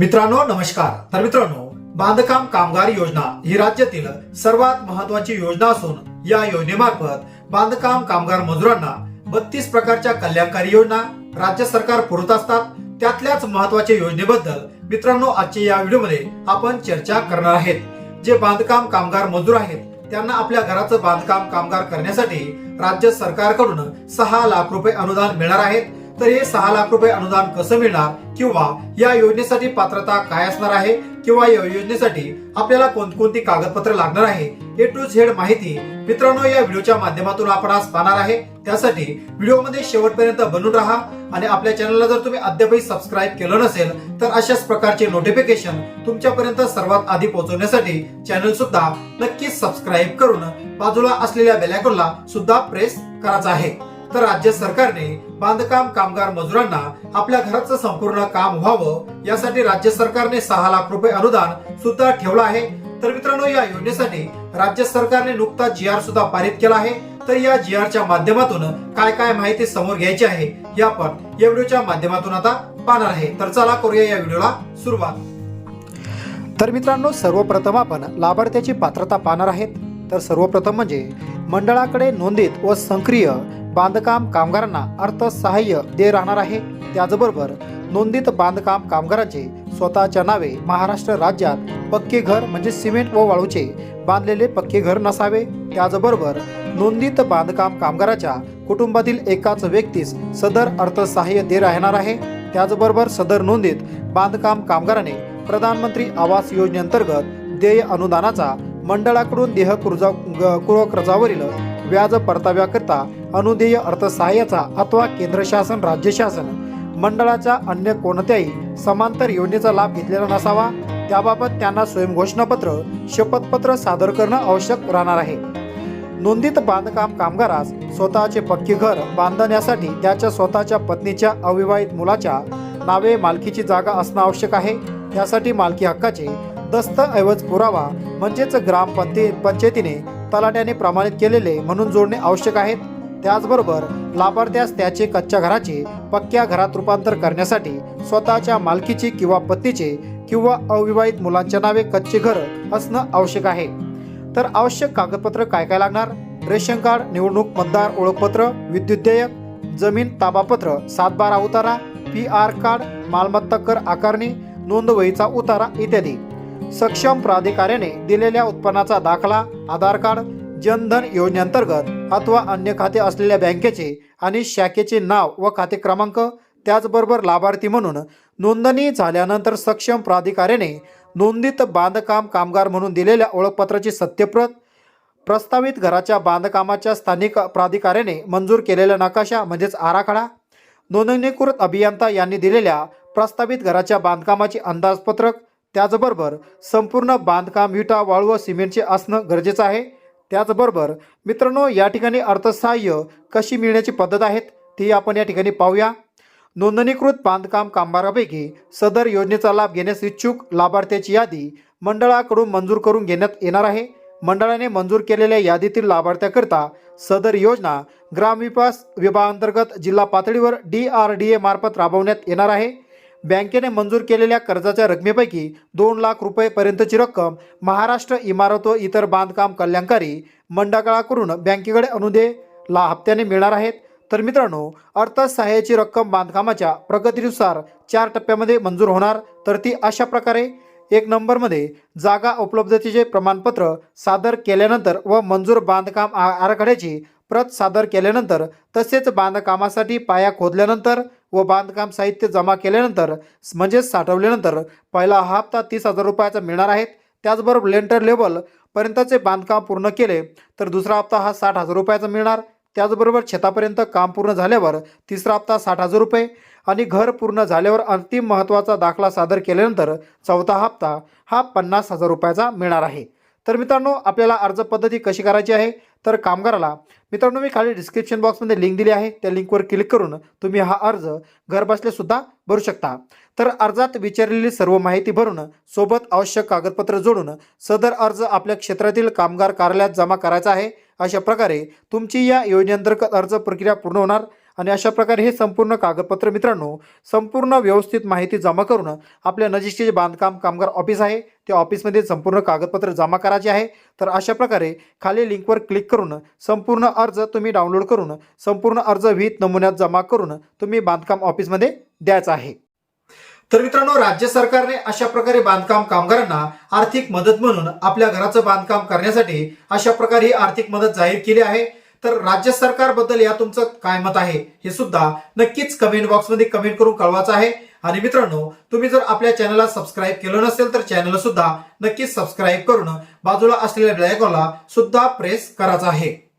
मित्रांनो नमस्कार. तर मित्रांनो बांधकाम कामगार योजना ही राज्यातील सर्वात महत्वाची योजना असून या योजनेमार्फत बांधकाम कामगार मजुरांना बत्तीस प्रकारच्या कल्याणकारी योजना राज्य सरकार पुरत असतात. त्यातल्याच महत्त्वाच्या योजनेबद्दल मित्रांनो आजच्या या व्हिडिओमध्ये आपण चर्चा करणार आहेत. जे बांधकाम कामगार मजूर आहेत त्यांना आपल्या घराचं बांधकाम कामगार करण्यासाठी राज्य सरकारकडून सहा लाख रुपये अनुदान मिळणार आहेत. तर हे सहा लाख रुपये अनुदान कसं मिळणार? किंवा या योजनेसाठी पात्रता काय असणार आहे? किंवा या योजनेसाठी आपल्याला कोणकोणती कागदपत्र लागणार आहे? ए टू झेड माहिती मित्रांनो या व्हिडिओच्या माध्यमातून आपण आज पाहणार आहे. त्यासाठी व्हिडिओमध्ये शेवटपर्यंत बनून राहा आणि आपल्या चॅनलला जर तुम्ही अद्यापही सबस्क्राईब केलं नसेल तर अशाच प्रकारचे नोटिफिकेशन तुमच्यापर्यंत सर्वात आधी पोहोचवण्यासाठी चॅनल सुद्धा नक्कीच सबस्क्राईब करून बाजूला असलेल्या बेलायकॉनला सुद्धा प्रेस करायचा आहे. तर राज्य सरकारने बांधकाम कामगार मजुरांना आपल्या घराचं संपूर्ण काम व्हावं यासाठी राज्य सरकारने सहा लाख रुपये अनुदान सुद्धा ठेवलं आहे. तर मित्रांनो या योजनेसाठी राज्य सरकारने नुकता जी आर सुद्धा पारित केला आहे. तर या जी च्या माध्यमातून काय काय माहिती समोर घ्यायची आहे हे आपण या व्हिडिओच्या माध्यमातून आता पाहणार आहे. तर चला करूया या व्हिडिओला सुरुवात. तर मित्रांनो सर्वप्रथम आपण लाभार्थ्याची पात्रता पाहणार आहेत. तर सर्वप्रथम म्हणजे मंडळाकडे नोंदित व सक्रिय बांधकाम कामगारांना अर्थसहाय्य दे राहणार आहे. त्याचबरोबर नोंदित बांधकाम कामगारांचे स्वतःच्या नावे महाराष्ट्र राज्यात पक्के घर म्हणजे सिमेंट व वाळूचे बांधलेले पक्के घर नसावे. त्याचबरोबर नोंदित बांधकाम कामगाराच्या कुटुंबातील एकाच व्यक्तीस सदर अर्थसहाय्य दे राहणार आहे. त्याचबरोबर सदर नोंदीत बांधकाम कामगाराने प्रधानमंत्री आवास योजनेअंतर्गत देय अनुदानाचा मंडळाकडून देह कर्जा गृहकर्जावरील व्याज परताव्याकरिता अनुदेय अर्थसहाय्याचा अथवा केंद्र शासन राज्य शासन मंडळाच्या अन्य कोणत्याही समांतर योजनेचा लाभ घेतलेला नसावा. त्याबाबत त्यांना स्वयंघोषणापत्र शपथपत्र सादर करणं आवश्यक राहणार आहे. नोंदित बांधकाम कामगारास स्वतःचे पक्के घर बांधण्यासाठी त्याच्या स्वतःच्या पत्नीच्या अविवाहित मुलाच्या नावे मालकीची जागा असणं आवश्यक आहे. त्यासाठी मालकी हक्काचे दस्तऐवज पुरावा म्हणजेच ग्रामपंचायत पंचायतीने तलाट्याने प्रमाणित केलेले म्हणून जोडणे आवश्यक आहेत त्याचबरोबर लाभार्थ्यास त्याचे कच्च्या घराचे पक्क्या घरात रूपांतर करण्यासाठी स्वतःच्या मालकीचे किंवा पत्नीचे किंवा अविवाहित मुलांच्या नावे कच्चे घर असणं आवश्यक आहे. तर आवश्यक कागदपत्र काय काय लागणार? रेशन कार्ड निवडणूक मतदार ओळखपत्र विद्युत देयक जमीन ताबापत्र सातबारा उतारा पी आर कार्ड मालमत्ता कर आकारणी नोंदवहीचा उतारा इत्यादी. सक्षम प्राधिकाऱ्याने दिलेल्या उत्पन्नाचा दाखला आधार कार्ड जनधन योजनेअंतर्गत अथवा अन्य खाते असलेल्या बँकेचे आणि शाखेचे नाव व खाते क्रमांक त्याचबरोबर लाभार्थी म्हणून नोंदणी झाल्यानंतर सक्षम प्राधिकाऱ्याने नोंदित बांधकाम कामगार म्हणून दिलेल्या ओळखपत्राची सत्यप्रत प्रस्तावित घराच्या बांधकामाच्या स्थानिक प्राधिकाऱ्याने मंजूर केलेला नकाशा म्हणजेच आराखडा नोंदणीकृत अभियंता यांनी दिलेल्या प्रस्तावित घराच्या बांधकामाचे अंदाजपत्रक त्याचबरोबर संपूर्ण बांधकाम विटा वाळू व सिमेंटचे असणं गरजेचं आहे. त्याचबरोबर मित्रांनो या ठिकाणी अर्थसहाय्य कशी मिळण्याची पद्धत आहेत ती आपण या ठिकाणी पाहूया. नोंदणीकृत बांधकाम कामगारापैकी सदर योजनेचा लाभ घेण्यास इच्छुक लाभार्थ्याची यादी मंडळाकडून मंजूर करून घेण्यात येणार आहे. मंडळाने मंजूर केलेल्या यादीतील लाभार्थ्याकरता सदर योजना ग्रामविकास विभागांतर्गत जिल्हा पातळीवर डी आर डी ए मार्फत राबवण्यात येणार आहे. बँकेने मंजूर केलेल्या कर्जाच्या रकमेपैकी दोन लाख रुपयेपर्यंतची रक्कम महाराष्ट्र इमारत व इतर बांधकाम कल्याणकारी मंडळाकडून बँकेकडे अनुदे ला हप्त्याने मिळणार आहेत. तर मित्रांनो अर्थसहाय्याची रक्कम बांधकामाच्या प्रगतीनुसार चार टप्प्यामध्ये मंजूर होणार. तर ती अशा प्रकारे एक नंबरमध्ये जागा उपलब्धतेचे प्रमाणपत्र सादर केल्यानंतर व मंजूर बांधकाम आराखड्याची प्रत सादर केल्यानंतर तसेच बांधकामासाठी पाया खोदल्यानंतर व बांधकाम साहित्य जमा केल्यानंतर म्हणजेच साठवल्यानंतर पहिला हप्ता तीस हजार रुपयाचा मिळणार आहेत त्याचबरोबर लेंटर लेवल पर्यंतचे बांधकाम पूर्ण केले तर दुसरा हप्ता हा साठ हजार रुपयाचा मिळणार. त्याचबरोबर छतापर्यंत काम पूर्ण झाल्यावर तिसरा हप्ता साठ हजार रुपये आणि घर पूर्ण झाल्यावर अंतिम महत्त्वाचा दाखला सादर केल्यानंतर चौथा हप्ता हा पन्नास हजार रुपयाचा मिळणार आहे. तर मित्रांनो आपल्याला अर्ज पद्धती कशी करायची आहे? तर कामगाराला मित्रांनो मी खाली डिस्क्रिप्शन बॉक्समध्ये लिंक दिली आहे. त्या लिंकवर क्लिक करून तुम्ही हा अर्ज घरबसल्यासुद्धा भरू शकता. तर अर्जात विचारलेली सर्व माहिती भरून सोबत आवश्यक कागदपत्र जोडून सदर अर्ज आपल्या क्षेत्रातील कामगार कार्यालयात जमा करायचा आहे. अशा प्रकारे तुमची या योजनेअंतर्गत अर्ज प्रक्रिया पूर्ण होणार आणि अशा प्रकारे हे संपूर्ण कागदपत्र मित्रांनो संपूर्ण व्यवस्थित माहिती जमा करून आपल्या नजीकचे जे बांधकाम कामगार ऑफिस आहे त्या ऑफिसमध्ये संपूर्ण कागदपत्र जमा करायचे आहे तर अशा प्रकारे खाली लिंकवर क्लिक करून संपूर्ण अर्ज तुम्ही डाउनलोड करून संपूर्ण अर्ज विहित नमुन्यात जमा करून तुम्ही बांधकाम ऑफिसमध्ये द्यायचा आहे. तर मित्रांनो राज्य सरकारने अशा प्रकारे बांधकाम कामगारांना आर्थिक मदत म्हणून आपल्या घराचं बांधकाम करण्यासाठी अशा प्रकारे ही आर्थिक मदत जाहीर केली आहे. तर राज्य सरकारबद्दल या तुमचं काय मत आहे हे सुद्धा नक्कीच कमेंट बॉक्समध्ये कमेंट करून कळवायचं आहे. आणि मित्रांनो तुम्ही जर आपल्या चॅनलला सबस्क्राईब केलं नसेल तर चॅनल सुद्धा नक्कीच सबस्क्राईब करून बाजूला असलेल्या बेल सुद्धा प्रेस करायचा आहे.